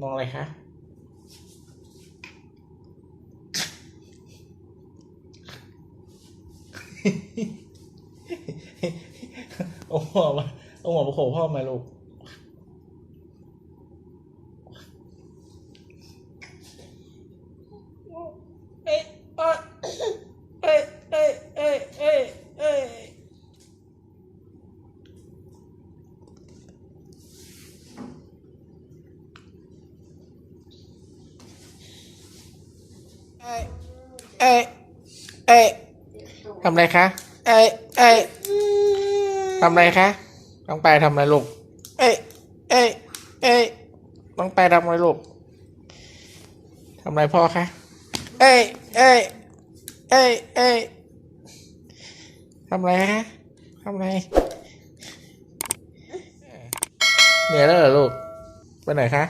มองอะไรคะเอาหัวมาเอาหัวมาโขกพ่อมาลูกเอ้ยเอ้ยเอ้ยเอ้ยเอ้ยเอ้ย เอ้ยเอ้ยเอ้ยเอ้ยทำไรคะ เอ้ยเอ้ยทำไรคะต้องไปทำอะไรลูก เอ้ยเอ้ยเอ้ยต้องไปทำอะไรลูกทำไรพ่อคะ เอ้ยเอ้ยเอ้ยเอ้ยทำไรฮะทำไรเหนื่อยแล้วเหรอลูก ไปไหนคะ